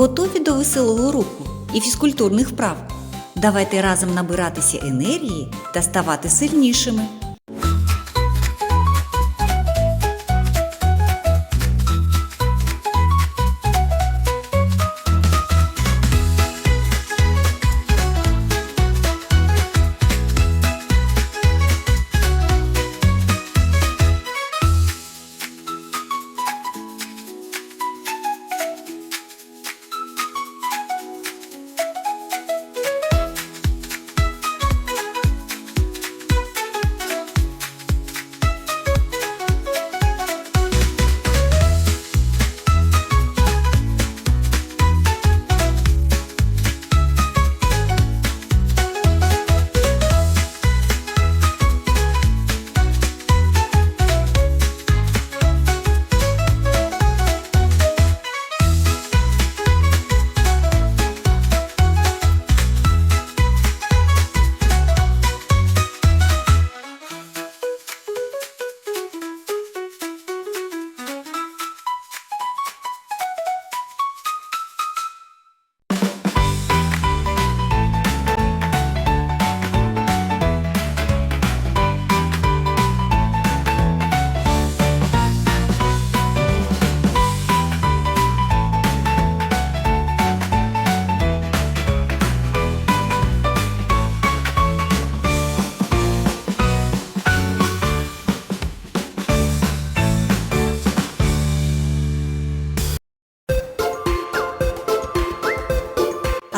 Готові до веселого руху і фізкультурних вправ? Давайте разом набиратися енергії та ставати сильнішими.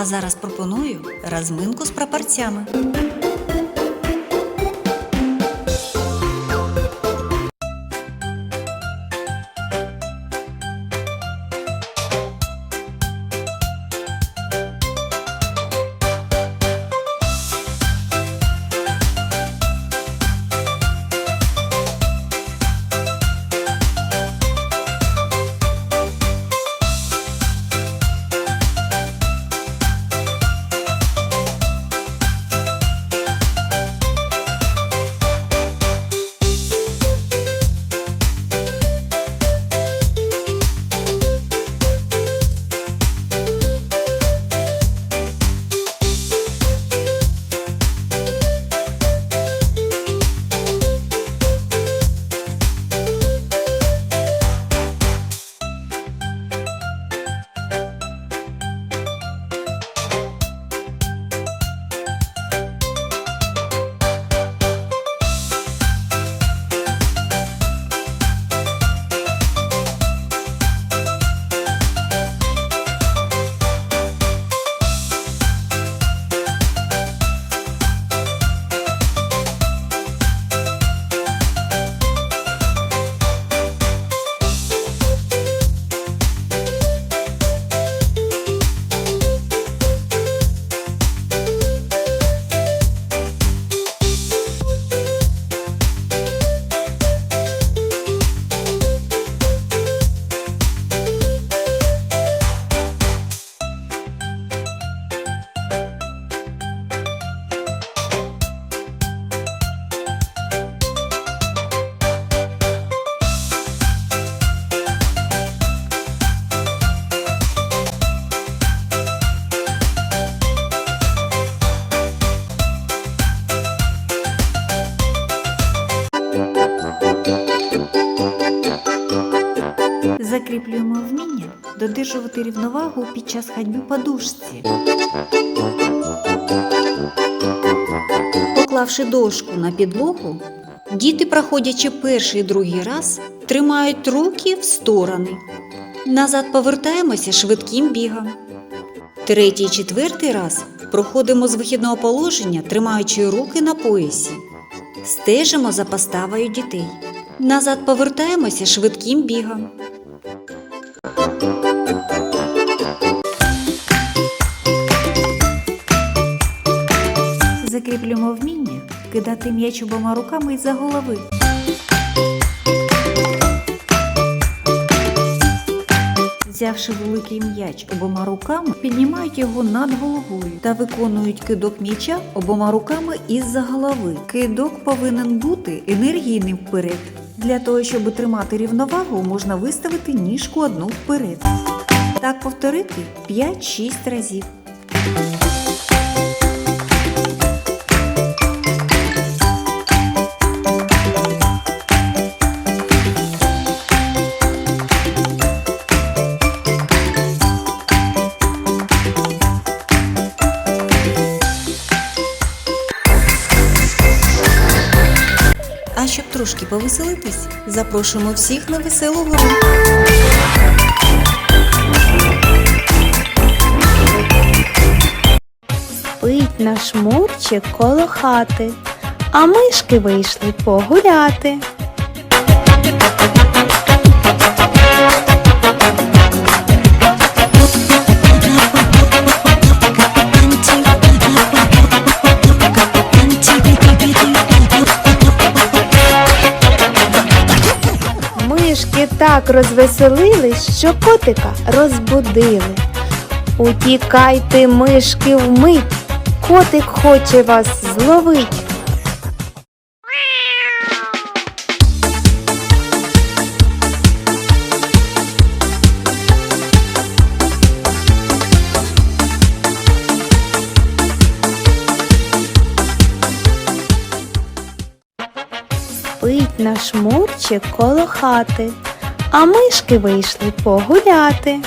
А зараз пропоную разминку з прапорцями. Додержувати рівновагу під час ходьби по дужці. Поклавши дошку на підлогу, діти, проходячи перший і другий раз, тримають руки в сторони. Назад повертаємося швидким бігом. Третій і четвертий раз проходимо з вихідного положення, тримаючи руки на поясі. Стежимо за поставою дітей. Назад повертаємося швидким бігом. Кидати м'яч обома руками із-за голови. Взявши великий м'яч обома руками, піднімають його над головою та виконують кидок м'яча обома руками із-за голови. Кидок повинен бути енергійним вперед. Для того, щоб тримати рівновагу, можна виставити ніжку одну вперед. Так повторити 5-6 разів. Трошки повеселитись, запрошуємо всіх на веселу гру. Спить наш мурчик коло хати, а мишки вийшли погуляти. Так розвеселились, що котика розбудили. Утікайте, мишки, вмить, котик хоче вас зловить. Спить наш мурчик коло хати, а мишки вийшли погуляти.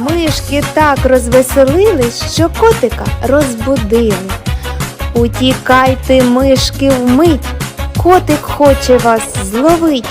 Мишки так розвеселились, що котика розбудили. Утікайте, мишки, вмить, котик хоче вас зловить.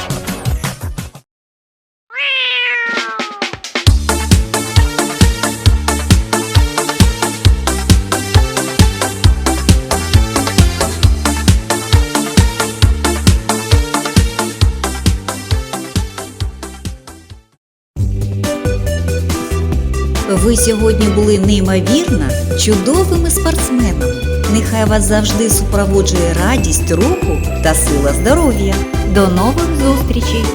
Ви сьогодні були неймовірно чудовими спортсменами. Нехай вас завжди супроводжує радість руху та сила здоров'я. До нових зустрічей!